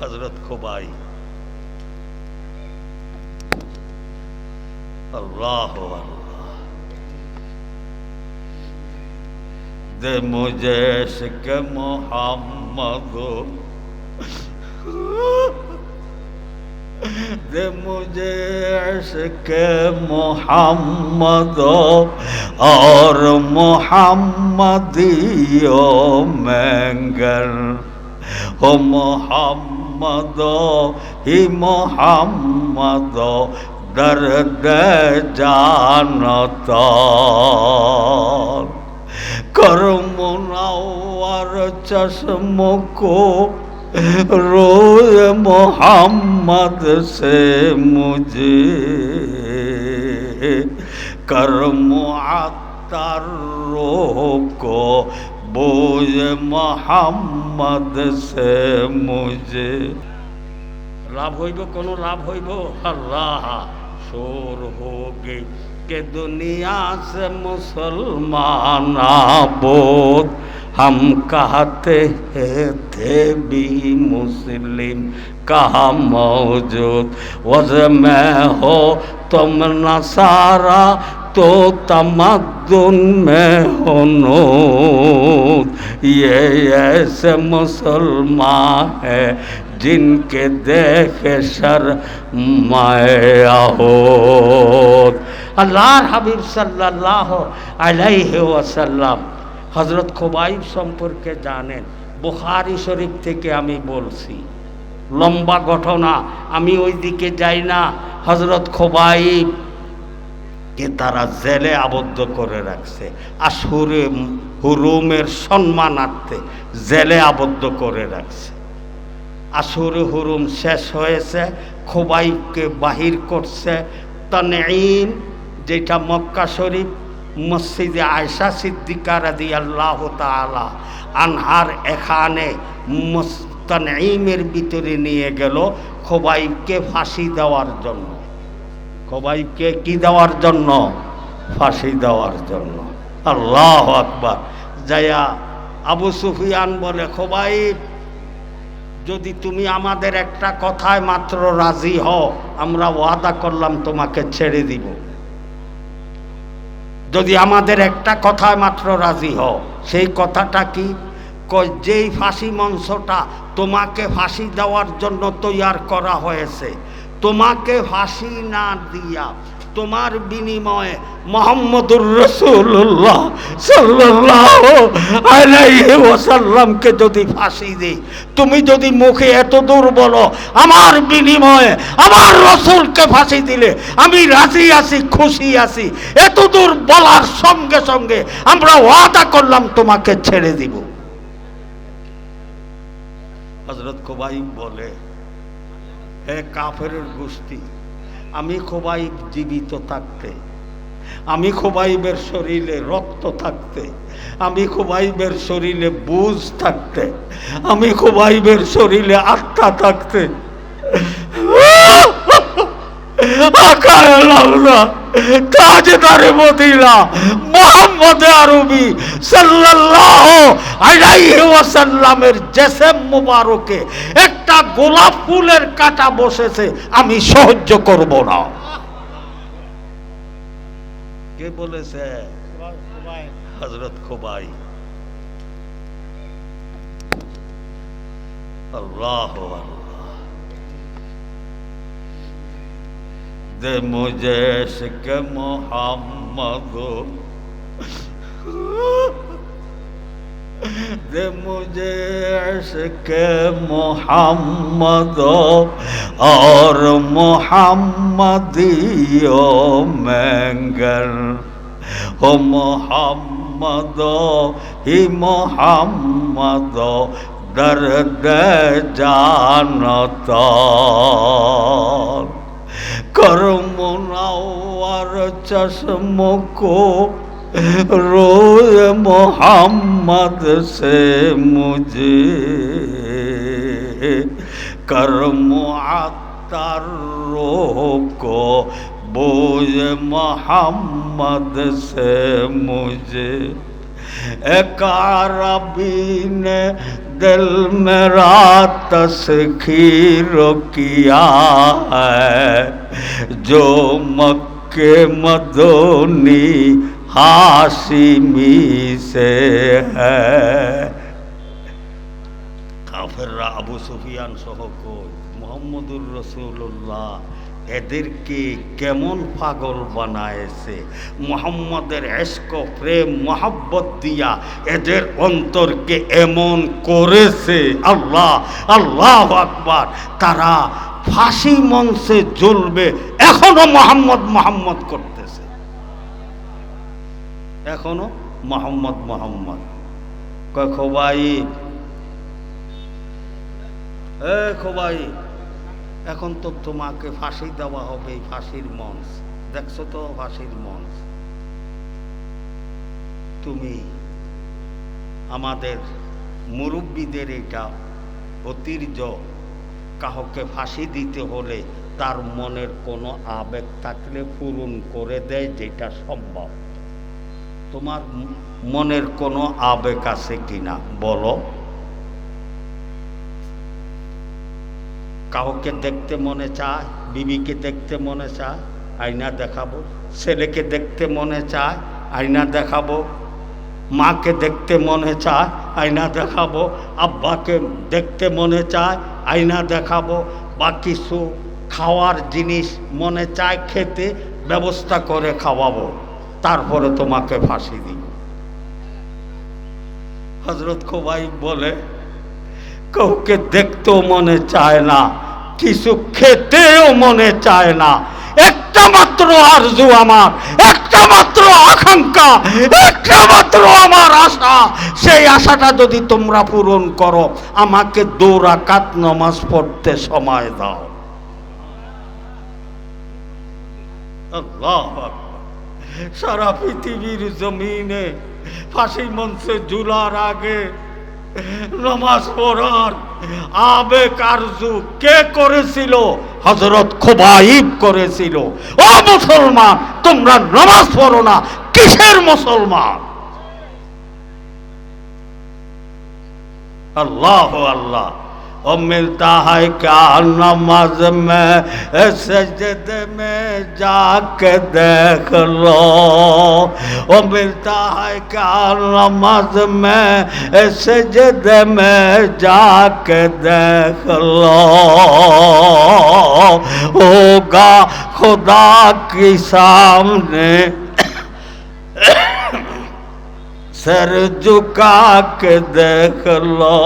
হজরত খোবাই আল্লাহ দে মুজে শিখে মোহাম্মদ دے مجھے عشق محمد اور محمدیوں میں گر ہو محمد মোহাম্মদ, হি মোহাম্মদ, দর্দ জানত। করম নাওয়ার চশমকো রোজ মোহাম্মদ সে মুঝে করম আতার রোকো बोझ मोहम्मद से मुझे লাভ হইব কোনো লাভ হইব আল্লাহ শোর হোগে के दुनिया से मुसलमान बोध हम कहते हैं थे भी मुस्लिम कहा मौजूद वज में हो तुम नसारा तो तमद्दुन में हो नूत ये ऐसे मुसलमान है जिनके देखे शर माया हो আল্লাহর হাবিব সাল্লাহ আলাইহি ওয়াসাল্লাম হজরত খোবাইব সম্পর্কে জানেন বুখারি শরীফ থেকে আমি বলছি লম্বা ঘটনা আমি ওই দিকে যাই না হজরত খোবাইব কে তারা জেলে আবদ্ধ করে রাখছে। আসুরে হুরুমের সম্মানার্থে জেলে আবদ্ধ করে রাখছে। আসুরে হুরুম শেষ হয়েছে, খোবাইবকে বাহির করছে। তনঈম, যেটা মক্কা শরীফ, মসজিদে আয়সা সিদ্দিকা রাদি আল্লাহ তালা আনহার এখানে তনঈমের ভিতরে নিয়ে গেল খোবাইবকে ফাঁসি দেওয়ার জন্য। খোবাইবকে কি দেওয়ার জন্য? ফাঁসি দেওয়ার জন্য। আল্লাহ আকবার। যায়া আবু সুফিয়ান বলে, খোবাইব, যদি তুমি আমাদের একটা কথায় মাত্র রাজি হও, আমরা ওয়াদা করলাম তোমাকে ছেড়ে দিব। যদি আমাদের একটা কথায় মাত্র রাজি হও, সেই কথাটা কি? যেই ফাঁসি মঞ্চটা তোমাকে ফাঁসি দেওয়ার জন্য তৈয়ার করা হয়েছে তোমাকে ফাঁসি না দিয়া তোমার বিনিময়ে মোহাম্মদুর রসুল্লাহ সাল্লামকে যদি ফাঁসি দিই, তুমি যদি মুখে এত দূর বলো, আমার বিনিময়ে আমার রসুলকে ফাঁসি দিলে আমি রাজি আছি, খুশি আছি, এত দূর বলার সঙ্গে সঙ্গে আমরা ওয়াদা করলাম তোমাকে ছেড়ে দিব। হজরত কোবাই বলে কাফের গোষ্ঠী, আমি খোবাইব জীবিত থাকতে, আমি খোবাইবের শরীরে রক্ত থাকতে, আমি খোবাইবের শরীরে বুঝ থাকতে, আমি খোবাইবের শরীরে আত্মা থাকতে। তাজদারে আরবি জেসেম মুবারকে একটা গোলাপ ফুলের কাটা বসেছে, আমি সহ্য করব না। কে বলেছে? হজরত খোবাই। আল্লাহ দে মুজে মোহাম্মদ। दे मुझे इश्क मोहम्मद और मोहम्मदियो मैंगल हो मोहम्मद ही मोहम्मद दर्द जानता कर्म नवर चश्म को रोज मोहम्मद से मुझे। कर्म अतर को बोझ मोहम्मद से मुझे। एक अरबी ने दिल मेरा तस्खीर किया है, जो मक्के मदोनी হাসিমি সে কাফেররা আবু সুফিয়ান সহ মোহাম্মদুর রসুল্লাহ এদেরকে কেমন পাগল বানায়েছে মোহাম্মদের এস্ক প্রেম, মোহাব্বত দিয়া এদের অন্তরকে এমন করেছে আল্লাহ আল্লাহ আকবার। তারা ফাঁসি মঞ্চে জ্বলবে, এখনও মোহাম্মদ মোহাম্মদ করতেছে। এখনও মোহাম্মদ মোহাম্মদ। কয় খোবাই এ খোবাই এখন তো তোমাকে ফাঁসি দেওয়া হবে ফাঁসির মঞ্চ। দেখছ তো ফাঁসির মঞ্চ। তুমি আমাদের মুরব্বীদের এটা অতির্য কাহকে ফাঁসি দিতে হলে তার মনের কোনো আবেগ থাকলে পূরণ করে দেয় যেটা সম্ভব। তোমার মনের কোনো আবেগ আছে কিনা? বলো। কাউকে দেখতে মনে চায়, বিবিকে দেখতে মনে চায়, আয়না দেখাবো। ছেলেকে দেখতে মনে চায়, আয়না দেখাবো। মাকে দেখতে মনে চায়, আয়না দেখাবো। আব্বাকে দেখতে মনে চায়, আয়না দেখাবো। বা কিছু খাওয়ার জিনিস মনে চায়, খেতে ব্যবস্থা করে খাওয়াবো। তারপরে তোমাকে ফাঁসি দিব। হজরত খোবাই বলে, কাউকে দেখতেও মনে চায় না, কিছু খেতেও মনে চায় না। একটা মাত্র আরজু আমার, একটা মাত্র আকাঙ্ক্ষা, একটা মাত্র আমার আশা। সেই আশাটা যদি তোমরা পূরণ করো, আমাকে দৌড়াকাত নমাজ পড়তে সময় দাও। আল্লাহ। সারা পৃথিবীর জমিনে ফাঁসি মঞ্চে ঝুলার আগে নমাজ পড়ার আবে কার্যু কে করেছিল? হজরত খোবাইব করেছিল। ও মুসলমান, তোমরা নমাজ পড়ো না, কিসের মুসলমান? আল্লাহ আল্লাহ। और मिलता है क्या नमाज में सजद में जाके देख लो वो मिलता है क्या नमाज में सजद में जाके देख लो होगा खुदा के सामने सर झुका के देख लो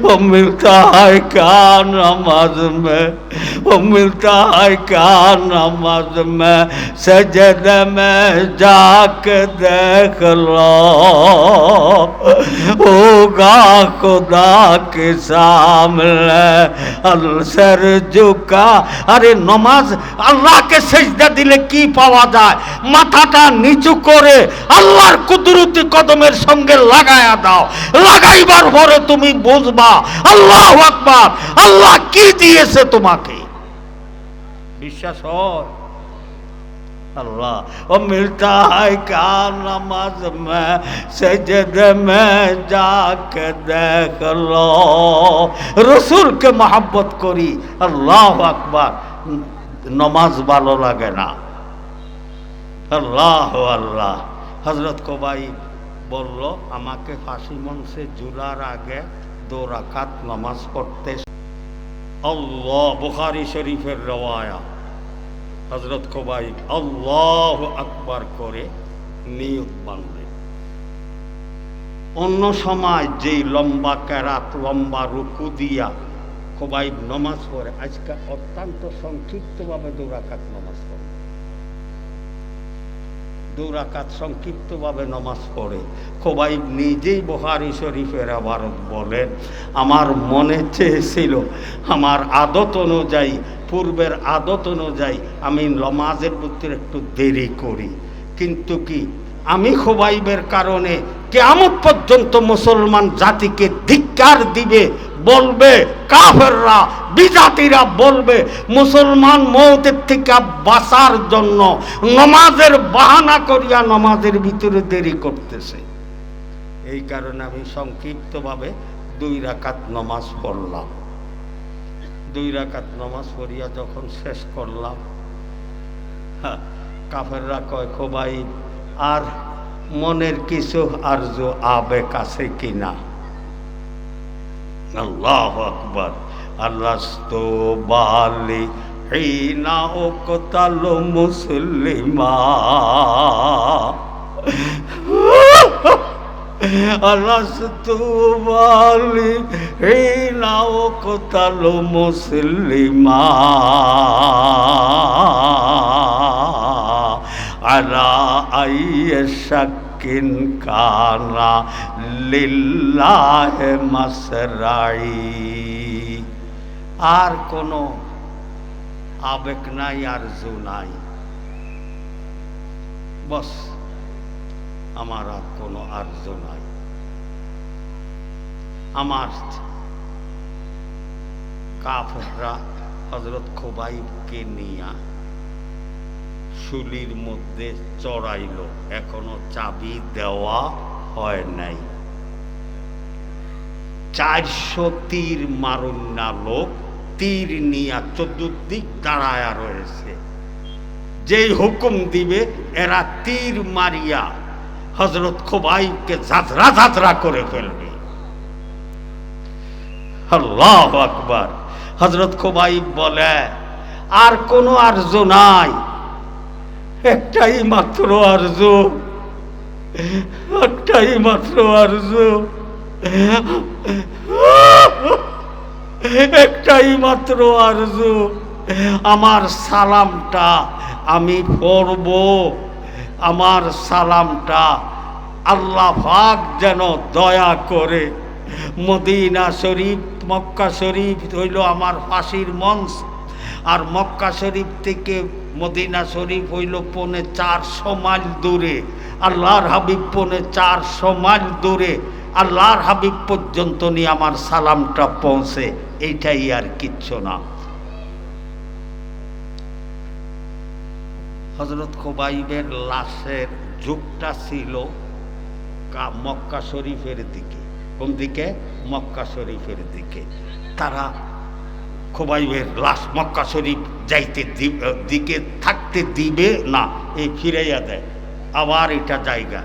वो मिलता है क्या नमाज में वो मिलता है क्या नमाज में सजद में जाके देख लो होगा खुदा के सामने अल सर झुका আরে নমাজ আল্লাহকে সেজদা দিলে কি পাওয়া যায় মাথাটা নিচু করে আল্লাহর কুদরতি কদমের সঙ্গে লাগায়া দাও লাগাইবার পরে তুমি বুঝবা আল্লাহ আকবার আল্লাহ কি দিয়েছে তোমাকে বিশ্বাস হয় अल्लाह वो मिलता है क्या नमाज में सजद में जाके देख लो রসুল কে মহাব্বত করি আল্লাহ আকবার নমাজ ভালো লাগে না আল্লাহ আল্লাহ হজরত কবাই বলল, আমাকে ফাঁসি মঞ্চে ঝুলার আগে দো রাকাত নামাজ পড়তে আল্লাহ, বুখারি শরীফের রওয়ায়া। হজরত খোবাই আল্লাহ আকবার করে নিয়ত বাঁধলেন অন্য সময় যেই লম্বা কেরাত, লম্বা রুকু দিয়া খোবাই নমাজ পড়ে, আজকে অত্যন্ত সংক্ষিপ্তভাবে দুরাকাত নমাজ পড়ে। দুরাকাত সংক্ষিপ্তভাবে নমাজ পড়ে। খোবাইব নিজেই বহারি শরীফের আবারত বলেন, আমার মনে চেয়েছিল, আমার আদত অনুযায়ী, পূর্বের আদত অনুযায়ী আমি নমাজের প্রতি একটু দেরি করি। কিন্তু কি, আমি খোবাইবের কারণে কেমন পর্যন্ত মুসলমান জাতিকে ধিক্কার দিবে বলবে, কাফেররা, বিজাতিরা বলবে, মুসলমান মৌতের থেকে বাঁচার জন্য নমাজের বাহানা করিয়া নমাজের ভিতরে দেরি করতেছে। এই কারণে আমি সংক্ষিপ্তভাবে দুই রাকাত নমাজ পড়লাম। দুই রাকাত নমাজ পড়িয়া যখন শেষ করলাম কাফেররা কয় খোবাই আর মনের কিছু আর্য আবেগ আছে কিনা? আল্লাহ আকবর। আল্লাহ তো বালি হিনা ও কোতালো মুসলিমা। আলাস্তু বালি হিনা ও কোতালো মুসলিমা। আলা আইয়ে শাকিন কানা লিল্লাহ মাসরাই। আর কোনো আবেগ নাই, আর জু নাই। বস, আমার আর কোনো আর্য নাই। আমার কাফরা হজরত খোবাইবকে নিয়া শুলির মধ্যে চড়াইল। এখনও চাবি দেওয়া হয় নাই। চারশো তীর মারুন না লোক, তীর নিয়া চতুর্দিক দাঁড়ায়া রয়েছে। যেই হুকুম দিবে, এরা তীর মারিয়া হজরত খোবাইবকে যাত্রা যাত্রা করে ফেলবে। আল্লাহ আকবার। হজরত খোবাইব বলে, আর কোনো আর্য নাই। একটাই মাত্র আর্য একটাই মাত্র আর্য একটাই মাত্র আর্য আমার সালামটা আমি পড়ব। আমার সালামটা আল্লাহ পাক যেন দয়া করে মদিনা শরীফ, মক্কা শরীফ হইল আমার ফাঁসির মঞ্চ। আর মক্কা শরীফ থেকে মদিনা শরীফ হইল পৌনে চারশো মাইল দূরে, আল্লাহর হাবিব পৌনে চারশো মাইল দূরে, আল্লাহর হাবিব পর্যন্ত নিয়ে আমার সালামটা পৌঁছে, এইটাই আর কিচ্ছু না। হজরত খোবাইবের লাশের যুগটা ছিল মক্কা শরীফের দিকে, কোন দিকে? মক্কা শরীফের দিকে। তারা খোবাইবের লাশ মক্কা শরীফ যাইতে দিকে থাকতে দিবে না এই ফিরাইয়া দেয়। আবার এটা জায়গা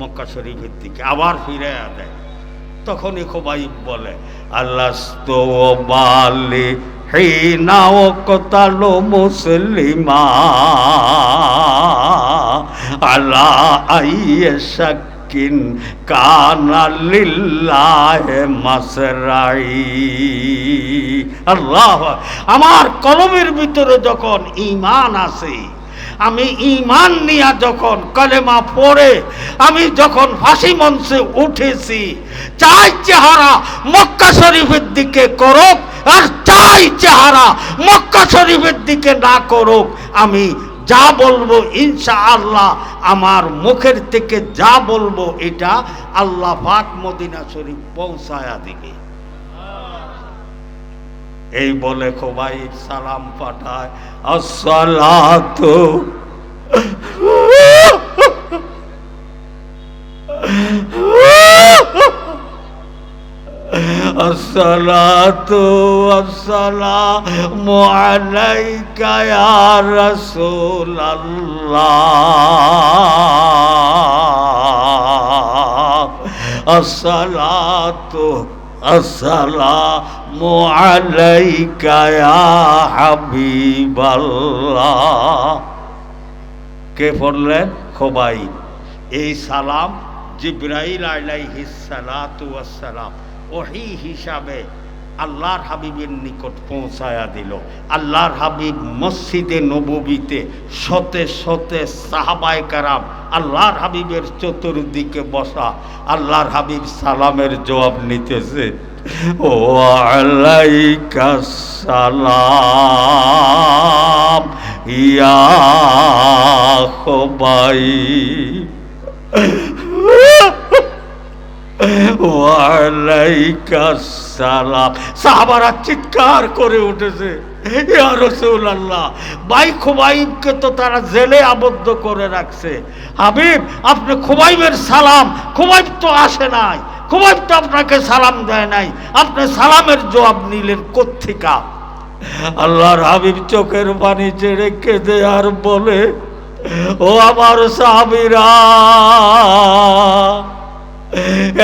মক্কা শরীফের দিকে আবার ফিরাইয়া দেয়। তখনই খোবাইব বলে আল্লাহ তো বালে হিনা ও কতালো মুসলিমা আল্লাহ আইয়ে কানা লিল্লাহ মাসরাই। আল্লাহ, আমার কলমের ভিতরে যখন ইমান আছে আমি ইমান নিয়া যখন কলেমা পড়ে, আমি যখন ফাঁসি মঞ্চে উঠেছি, চাই চেহারা মক্কা শরীফের দিকে করুক আর চাই চেহারা মক্কা শরীফের দিকে না করুক, আমি যা বলব ইনশা আল্লাহ আমার মুখের থেকে যা বলব এটা আল্লাহ পাক মদিনা শরীফ পৌঁছায়া দিবে। এই বলে খোবাই সালাম পাঠায়, আসসালাতু কে পড়লেন? খোবাই এই সালাম জিব্রাইল আলাইহিস সালাতু ওয়াস সালাম ওহি হিসাবে আল্লাহর হাবিবের নিকট পৌঁছায়া দিল। আল্লাহর হাবিব মসজিদে নববীতে শতে শতে সাহাবায় কারাম আল্লাহর হাবিবের চতুর্দিকে বসা আল্লাহর হাবিব সালামের জবাব নিতেছে, ও আলাইকা সালাম, ইয়া খোবাই। সালাম। সাহাবারা চিৎকার করে উঠেছে। ইয়া রাসূলুল্লাহ, ভাই খুবাইবকে তো তারা জেলে আবদ্ধ করে রাখছে। হাবিব, আপনি খুবাইবের সালাম, খুবাইব তো আসে নাই। খুবাইব তো আপনাকে সালাম দেয় নাই। আপনি সালামের জবাব নিলেন কোত্থেকা? আল্লাহর হাবিব চোখের পানি ছেড়ে কেঁদে আর বলে, ও আমার সাহাবিরা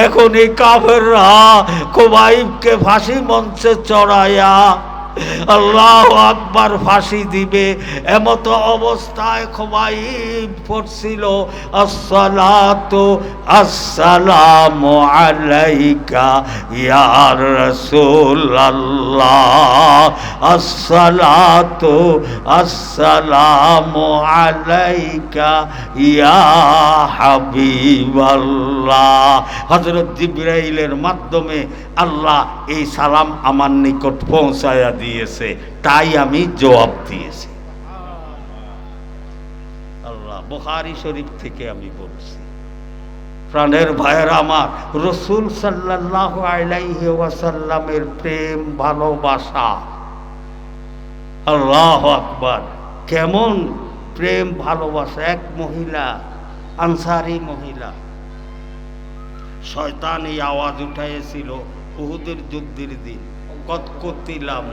এখন এই কাফেররা কোবাইবকে ফাঁসি মঞ্চে চড়াইয়া আল্লাহ আকবার ফাঁসি দিবে। এমতো অবস্থায় খোবাই পড়ছিল, আসসালাতু আসসালামু আলাইকা ইয়া রাসূলুল্লাহ। হযরত জিবরাইলের মাধ্যমে আল্লাহ এই সালাম আমার নিকট পৌঁছায়া দিয়েছে, তাই আমি জবাব দিয়েছি। আল্লাহ, বুখারী শরীফ থেকে আমি বলছি। প্রাণের ভাইয়ের আমার, রসুল সাল্লাহ আলাইহি ওয়াসাল্লামের প্রেম, ভালোবাসা। আল্লাহ আকবার। কেমন প্রেম, ভালোবাসা? এক মহিলা, আনসারি মহিলা। শয়তান এই আওয়াজ উঠাইয়েছিল উহুদের যুদ্ধের দিন। কত কতিলাম